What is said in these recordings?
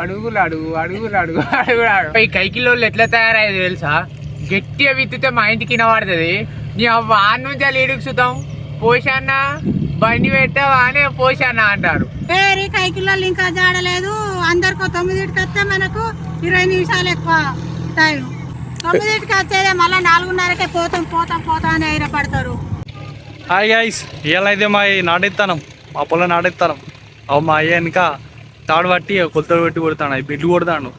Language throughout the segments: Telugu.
అడుగులు అడుగు అడుగులు అడుగు అడుగులు అడుగు. ఈ కైకిలోళ్ళు ఎట్లా తయారయ్యేది తెలుసా? గట్టిగా విత్తితే మా ఇంటికి వినబడుతుంది నీ వాన్ నుంచి అలా ఇడుగుతాం పోషాన్న బండి పెట్టావా అని పోషాన్న అంటారు. పేరు కైకిల్లో ఇంకా జాడలేదు. అందరికీ తొమ్మిదింటికి వస్తే మనకు ఇరవై నిమిషాలు ఎక్కువ టైం. తొమ్మిదింటికి వచ్చేదే మళ్ళీ నాలుగున్నరకే పోతాం పోతాం పోతాం అని ఎయిరపడతారు హాయ్ గైస్ ఇవాళ అయితే మా నాటెత్తాను మా పొలం నాటెత్తాను అవు మా అయ్య వెనక తాడు పట్టి కొలతలు పెట్టి కొడతాను అవి బిడ్లు కొడతాను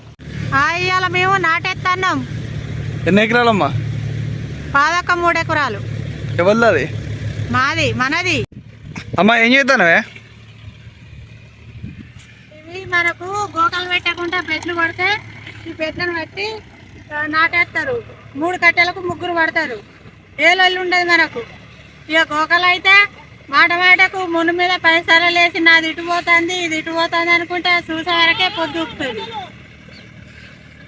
ఇవాళ మేము నాటేస్తున్నాం ఎన్ని ఎకరాలమ్మా? పాదక మూడు ఎకరాలు. ఎవరిది మాది మనది. అమ్మా ఏం చేస్తానవే ఇవి మనకు గోకలు పెట్టకుండా బెడ్లు పడితే ఈ బెడ్లను పెట్టి నాటేస్తారు మూడు కట్టెలకు ముగ్గురు పడతారు. ఏ లొల్లి ఉండదు మనకు. ఇక గోకలు అయితే మాట మాటకు మును మీద పైసలు లేసి నాది ఇటు పోతుంది ఇది ఇటు పోతుంది అనుకుంటే చూసే వరకే పొద్దుకుతుంది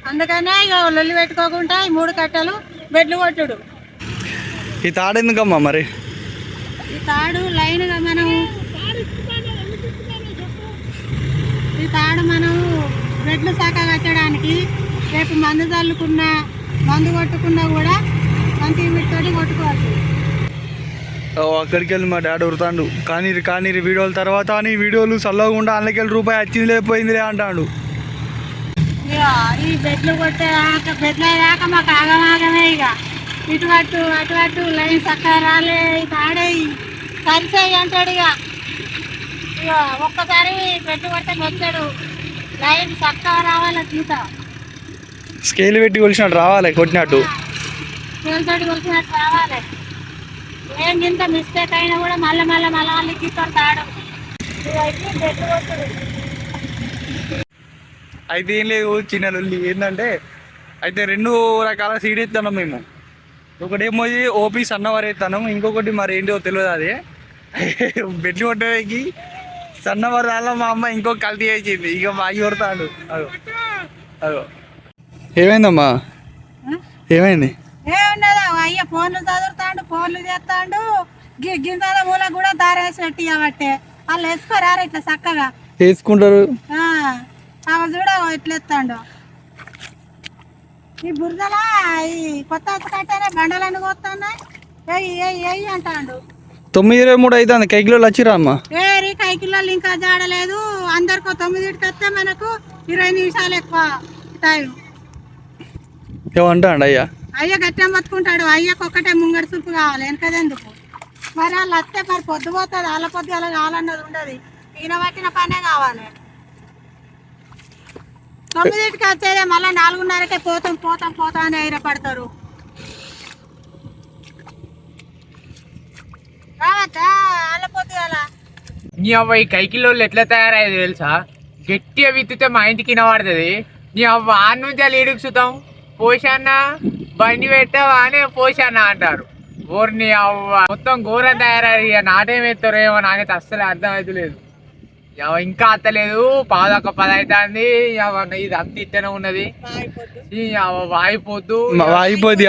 అందుకనే ఇక లొల్లి పెట్టుకోకుండా ఈ మూడు కట్టెలు బెడ్లు కొట్టుడు. ఈ తాడు ఎందుకమ్మా మరి? ఈ తాడు లైన్గా మనం ఈ తాడు మనం రెడ్లు శాఖ కట్టడానికి రేపు మందు చల్లుకున్నా మందు కొట్టుకున్నా కూడా మంచి వీటితోటి కొట్టుకోవచ్చు ఓ, అక్కడికి వెళ్ళి మా డాడీ ఉరుతాడు. కానీ కానీ వీడియోల తర్వాత అని వీడియోలు చల్లకుండా అందుకెళ్ళి రూపాయి వచ్చింది లేకపోయిందిలే అంటాడు. ఈ బెడ్లు కొట్టేదాకా బెడ్లు అయ్యాక మాకు ఆగమాగమే ఇక ఇటు అటు అటు అటు లైన్ చక్కగా రాలే సరిసేయి అంటాడు ఇక ఇక ఒక్కసారి బెడ్లు కొడితే లైన్ చక్కగా రావాలి గీత స్కేల్ పెట్టి కొలిసినట్టు రావాలి కొట్టినట్టు. తేలితోటి కొలిసినట్టు రావాలి. ఏం ఇంత మిస్టేక్ అయినా కూడా మళ్ళీ మళ్ళీ మళ్ళీ మళ్ళీ గీతాడు తాడు. అయితే ఏం లేదు చిన్న లొల్లి. ఏంటంటే అయితే రెండు రకాల సీడ్ ఎత్తాను మేము. ఒకటేమో ఓపీ సన్నవారు ఎత్తాను ఇంకొకటి మరి ఏంటో తెలియదు అది. బెడ్లు కొట్టడానికి సన్నవారు దానిలో మా అమ్మ ఇంకొక కల్తీ వేసింది ఇక మా అయ్యి కొడతాడు. అదో అదో ఏమైందమ్మా? ఏమైంది? అయ్య ఫోన్లు చదువుతాడు ఫోన్లు చేస్తాడు. గి- గింజ మూల కూడా దారేసి పెట్టి ఇవ్వబట్టే వాళ్ళు వేసుకోరారు ఇట్లా చక్కగా. వేసుకుంటారు. ఆ, ఆమె చూడ ఇట్లా ఎత్తాడు. ఈ బురదలా ఈ కొత్త కట్టేనే బండలను అంటాడు. తొమ్మిది ఇరవై మూడు అవుతుంది కైకిలో వచ్చిరా అమ్మ? ఏరి కైకిల్లో ఇంకా జాడలేదు. అందరికీ తొమ్మిదింటికి వస్తే మనకు ఇరవై నిమిషాలు ఎక్కువ టైం. ఏమంటాడు అయ్యా. అయ్య గట్టెం పట్టుకుంటాడు. అయ్యకు ఒక్కటే ముంగడు సూపు కావాలి. వెనకదెందుకు? మరి వాళ్ళు వస్తే మరి పొద్దు పోతుంది? వాళ్ళ పొద్దు అలా కావాలన్నది ఉండదు. ఈయన పట్టిన పనే కావాలి. తొమ్మిదింటికి వచ్చేదే మళ్ళీ నాలుగున్నరకే పోతాం పోతాం పోతాం అని ఎయిరపడతారు రావద్దా? వాళ్ళ పొద్దు అలా నీ అవ్వ ఈ కైకిలోళ్ళు ఎట్లా తయారయ్యేది తెలుసా? గట్టిగా విత్తితే మా ఇంటికి వినబడుతుంది. నీ అవ్వ ఆ నుంచి అలా చూద్దాం. పోషాన్నా బండి పెట్టావా అని పోషాన్న అంటారు. ఊరిని అవ్వ. మొత్తం ఘోరం తయారయ్యి నాటేం ఎత్తారో ఏమో నాకైతే అస్సలు అర్థం అవుతలేదు ఎవ ఇంకా అత్తలేదు. పాదొక్క పది అవుతుంది ఇది అంత ఇట్టనే ఉన్నది. వాయిపోద్దు మా వాయిపోద్ది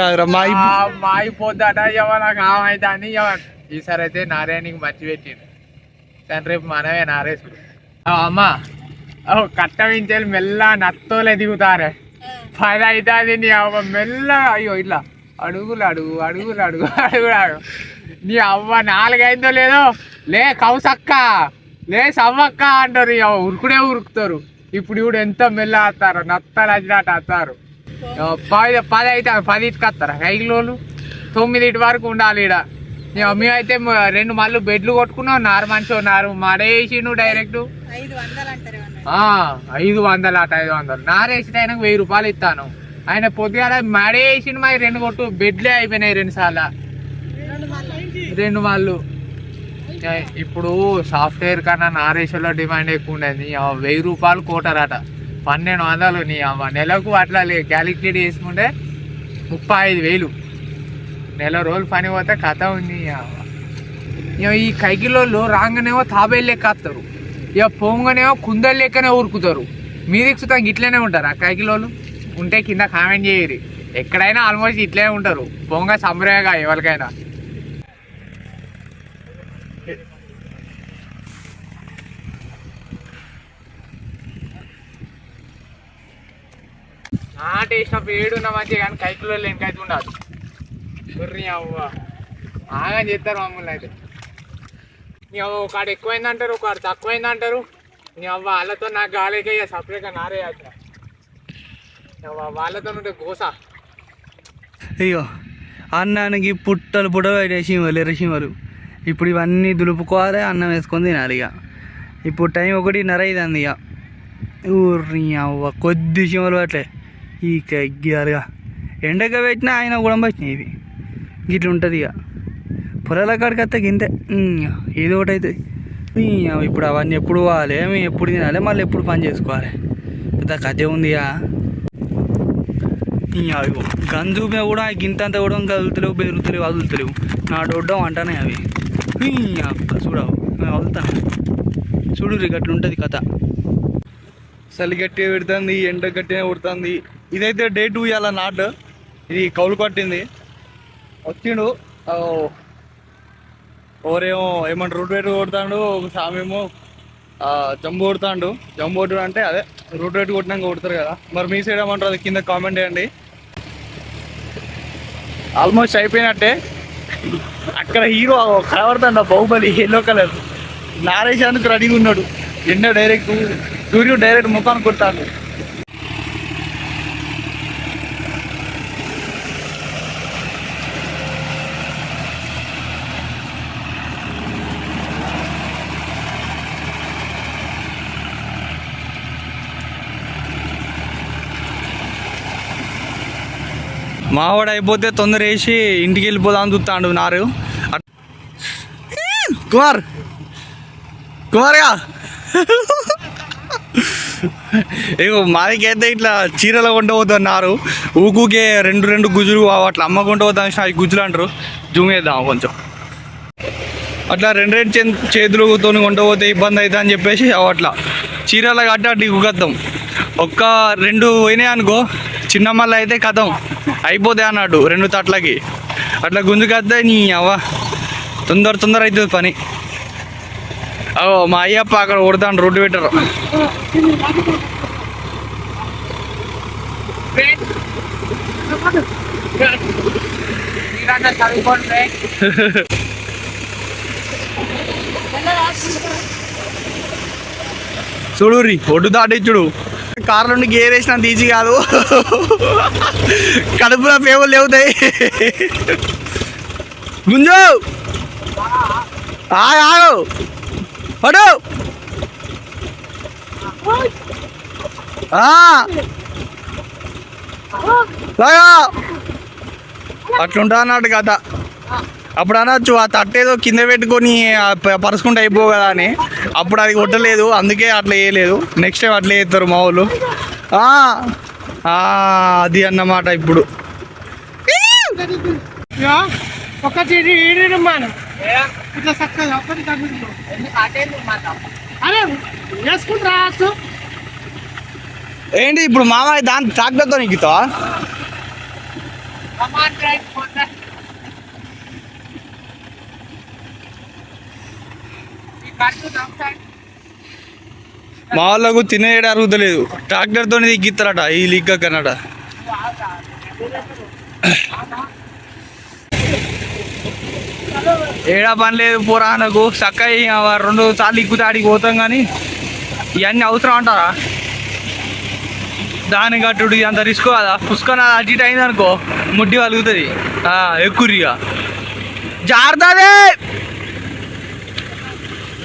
మాయిపోద్దట. ఎవ నాకు ఆమైతుంది ఈసారి అయితే నారాయణకి మంచి పెట్టిండు. కానీ రేపు మనమే నారేసుడు అమ్మ. ఓ కట్టమించాలి మెల్ల నత్తోలే దిగుతారే పది అవుతుంది నీ అవ్వ మెల్ల. అయ్యో ఇట్లా. అడుగులు అడుగు అడుగులు అడుగు అడుగులు అడుగు. నీ అవ్వ నాలుగైందో లేదో? లే కౌసక్క. లే సవ్వక్క అంటారు. ఇక ఉరుకుడే ఉరుకుతారు. ఇప్పుడు ఇప్పుడు ఎంత మెల్ల వస్తారు నత్తలు అజినాట వస్తారు పది పది అయితే పదిటికి వస్తారా తొమ్మిది ఇటు వరకు ఉండాలి ఈడ. ఇక మేమైతే మ- రెండు మళ్ళీ బెడ్లు కొట్టుకున్నాం. నారు మనిషి ఉన్నారు మడేసిండు డైరెక్ట్. ఐదు వందలు అట ఐదు వందలు. నారేసిన ఆయనకు వెయ్యి రూపాయలు ఇస్తాను. ఆయన పొద్దుగాల మడేసిన మరి రెండు కొట్టు బెడ్లే అయిపోయినాయి రెండు సార్లు. రెండు వాళ్ళు ఇక ఇప్పుడు సాఫ్ట్వేర్ కన్నా నారేషన్లో డిమాండ్ ఎక్కువ ఉండేది. వెయ్యి రూపాయలు కోటరట. పన్నెండు వందలు నీ నెలకు అట్లా క్యాలిక్యులేట్ చేసుకుంటే ముప్పై ఐదు వేలు. నెల రోజులు పని పోతే కథ ఉంది ఇక. ఈ కైకిలోళ్ళు రాగానేమో తాబేలు లెక్క వస్తారు ఇక పొంగనేమో కుందలు లెక్కనే ఊరుకుతారు మీరు సుతం ఇట్లనే ఉంటారు ఆ కైకిలోళ్ళు? ఉంటే కింద కామెంట్ చేయరు ఎక్కడైనా ఆల్మోస్ట్ ఇట్లే ఉంటారు. పొంగ సంబరేగా ఎవరికైనా. నాటేసినప్పుడు ఏడున్న మంచిగా కానీ కైకిలో లేని కైతే ఉండదు గుర్రి అవ్వ. బాగా చేస్తారు మమ్మల్ని అయితే. నీ అవ్వ ఒకడు ఎక్కువైందంటారు ఒకడు తక్కువైందంటారు? నీ అవ్వ వాళ్ళతో నాకు గాలికి ఇక సపరేట్గా నారే అవ్వ వాళ్ళతో ఉంటే గోస. అయ్యో అన్నానికి పుట్టలు పుట్ట పెట్టేసిమలు ఎర్రసిమలు ఇప్పుడు ఇవన్నీ దులుపుకోవాలి అన్నం వేసుకొని తినాలి ఇక. ఇప్పుడు టైం ఒకటిన్నర అయింది ఇక. ఊరి అవ్వ కొద్ది సిమలు అట్లే ఈ కగ్గియారుగా ఎండగా పెట్టినా ఆయన కూడా పట్టినాయి ఇవి. గిట్ల ఉంటుంది ఇక. పొలాల కాడికి వస్తే గింతే. ఏదో ఒకటి అవుతుంది ఇప్పుడు అవన్నీ ఎప్పుడు పోవాలి? మేము ఎప్పుడు తినాలి? మళ్ళీ ఎప్పుడు పని చేసుకోవాలి? పెద్ద కథ ఉంది ఇక. ఈ అవి గంజు మీద కూడా గింత అంతా కూడా కదులుతలేవు బెదురుతలేవు వదులుతలేవు నా డొడ్డం అంటానే అవి. చూడవు వదులుతాను చూడు రీ గట్ల ఉంటుంది కథ. చలి గట్టిగా పెడుతుంది ఎండ గట్టిగా కొడుతుంది. ఇదైతే డే టూ ఇవాళ నాట్. ఇది కౌలు పట్టింది వచ్చిండు. ఓరేమో ఏమంటారు రూట్ రేట్ కొడతాడు ఒక సామేమో ఆ, జంబు కొడతాడు. జంబు కొట్టుడు అంటే అదే రూట్ రేట్ కొట్టినాక కొడతారు కదా. మరి మీ సైడ్ ఏమంటారు అది కింద కామెంట్ చేయండి. ఆల్మోస్ట్ అయిపోయినట్టే. అక్కడ హీరో కనబడతాడు బాహుబలి ఎల్లో కలర్ నారేశానికి రెడీగా ఉన్నాడు. ఎండ డైరెక్ట్ సూర్యుడు డైరెక్ట్ ముఖాన్ని కొడతాడు. మావాడు అయిపోతే తొందర వేసి ఇంటికి వెళ్ళిపోదాం చూస్తాడు నారు. కుమార్! కుమార్గా! ఇగో మాదికైతే ఇట్లా చీరలు కొంట పోతున్నారు ఊకుకే రెండు రెండు గుజులు అట్లా అమ్మ పోతాం అవి గుజులు అంటారు. జూమ్ చేద్దాం కొంచెం. అట్లా రెండు రెండు చే- చేతులతో కొంట పోతే ఇబ్బంది అవుతుంది అని చెప్పేసి అట్లా. చీరలు కట్టి అటు ఒక్క రెండు పోయినాయి అనుకో చిన్న మళ్ళీ అయితే కథం. అయిపోతే అన్నాడు రెండు తట్లకి. అట్లా గుంజుకద్దా నీ అవ్వ. తొందర తొందర అవుతుంది పని. అవో మా అయ్యప్ప అక్కడ కొడతాను రోడ్డు పెట్టరు. చూడు రీ చూడు ఒడ్డు దాటిచ్చుడు కార్ల నుండి గేర్ వేసినంత ఈజీ కాదు. కడుపులో పేగులు లేవుతాయి. గుంజు! ఆగు ఆగు! పడు! లాగా! అట్లుంటా అన్నాడు కథ అప్పుడు అనొచ్చు ఆ తట్టేదో కింద పెట్టుకొని పరుచుకుంటే అయిపో కదా అని. అప్పుడు అది కొట్టలేదు అందుకే అట్లా వేయలేదు నెక్స్ట్ టైం అట్లా చేస్తారు మా వాళ్ళు. అది అన్నమాట ఇప్పుడు. ఒకటి ఇట్లా చక్కగా ఒకటి? అరే ఏంటి ఇప్పుడు మామ దాని ట్రాక్టర్తో నిక్కుతావా Come on, friends, పోతా. ఈ కట్టు నవ్వుతాడు. మా వాళ్ళకు తినేయడం అరుగుతలేదు. ట్రాక్టర్తో దిగిస్తారట ఈ లీక్ కన్నడ. ఏడా పని లేదు పురాణకు చక్క చక్కగా రెండు సార్లు ఇక్కుతే ఆడికి పోతాం కానీ ఇవన్నీ అవసరం అంటారా? దాని కట్టుడు అంత రిస్క్ కదా? పుష్కన అడ్జిట్ అయింది అనుకో ముడ్డి వలుగుతుంది. ఎక్కురిగా. జాగ్రత్త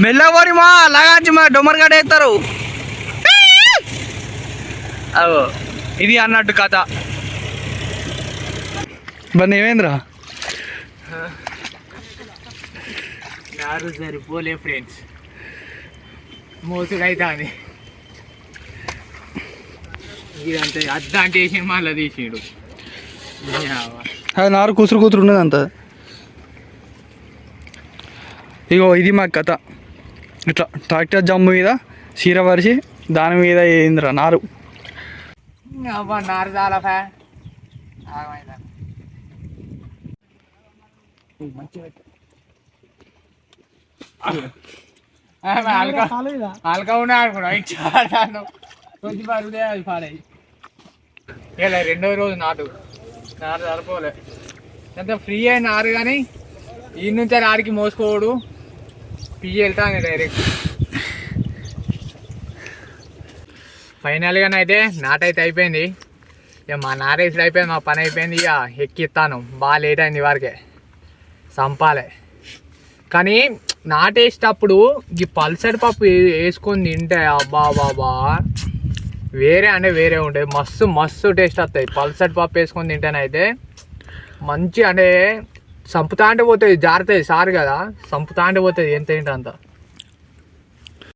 మెల్లగోరి మా అలాగాంచి మా డొమ్మర్ గడ వేస్తారు అవో ఇది అన్నట్టు కథ. బన్నీ ఏమైందిరా? నారు సరిపోలే ఫ్రెండ్స్ మోసుడు అయితే అని ఇదంతా అద్దంటే వేసి మళ్ళీ తీసిండు. అది నారు కూతురు కూతురు ఉన్నది అంత ఇగో ఇది మా కథ. ఇట్లా ట్రాక్టర్ జమ్ము మీద చీర పరిచి దాని మీద ఏందిరా నారు. నారు చాలా ఫ్యా. ఆగమైందా? అల్కా అల్కా ఉన్నాయి అనుకున్నా ఇచ్చాను కొంచెం పడుదే అది పాడాయి ఇలా రెండో రోజు నాటు. నాటు సరిపోలే. ఎంత ఫ్రీ అయిన నారు కానీ ఈ నుంచి ఆడికి మోసుకోడు. వెళ్తాను డైరెక్ట్ ఫైనల్గా అయితే నాటైతే అయిపోయింది. ఇక మా నారేసుడు అయిపోయింది మా పని అయిపోయింది ఇక ఎక్కిస్తాను. బాగా లేట్ అయింది వారికే సంపాలే. కానీ నాటేసేటప్పుడు ఈ పల్సర్ పప్పు వేసుకొని తింటే అబ్బా బాబా వేరే అంటే వేరే ఉంటాయి మస్తు మస్తు టేస్ట్ వస్తాయి. పల్సర్ పప్పు వేసుకొని తింటేనైతే మంచి అంటే సంపుతా అంటే పోతుంది జారుతుంది సారు కదా సంపుతా అంటే పోతుంది ఎంత ఏంటంత?